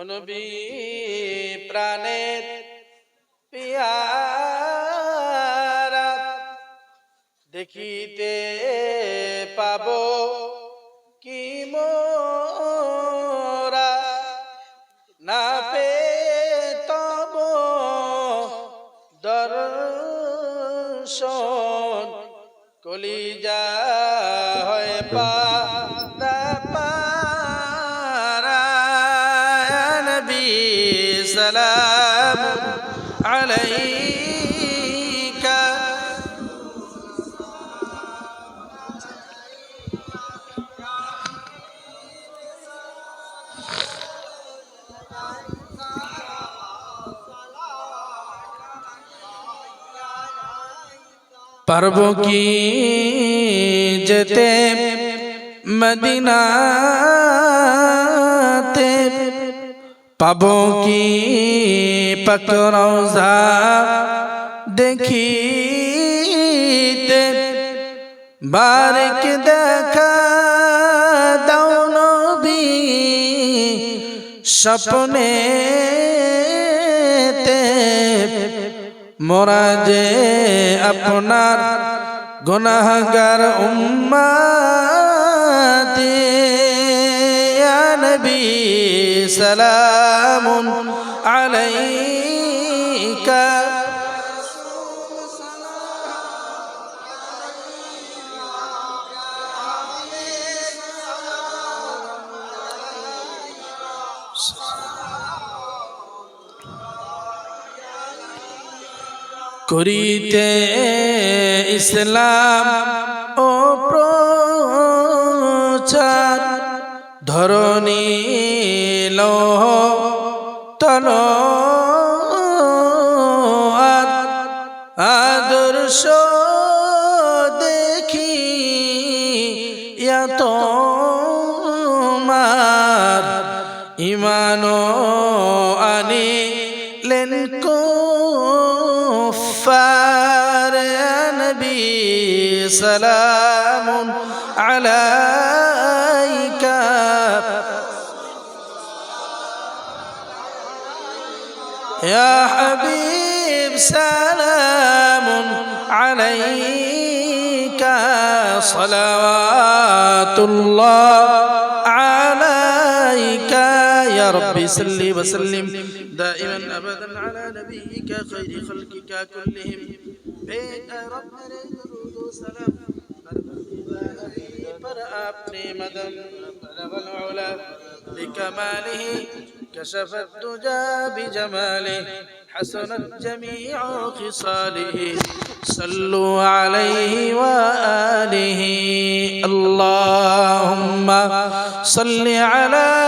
নবী প্রাণের পিয়ারা দেখিতে পাব কি মোরা না পে তব দর্শন কলিজা হয় পা নবী সালাম আলাইকা। পারব কি যেতে মদিনাতে? পাব কি পকরৌজা দেখিতে? বারেক দেখা দাও নবী স্বপ্নেতে মোরা যে আপনার গুনাহগার উম্মাতে। নবী সালামুন আলাইকা। করিতে ইসলাম ও ধরণী লৌহ তল আদর্শ দেখি এত মার ইমানো আনি লেন কুফার নবী সালাম আলাইকা يا حبيب سلام عليك صلوات الله عليك يا ربي صل وسلم. دائما ابدا على نبيك خير خلقك كلهم. بيت رب درود سلام. اپنے مدن. بلغ العلا بكماله كشف الدجى بجماله حسنت جميع خصاله. صلوا عليه وآله. اللهم صل على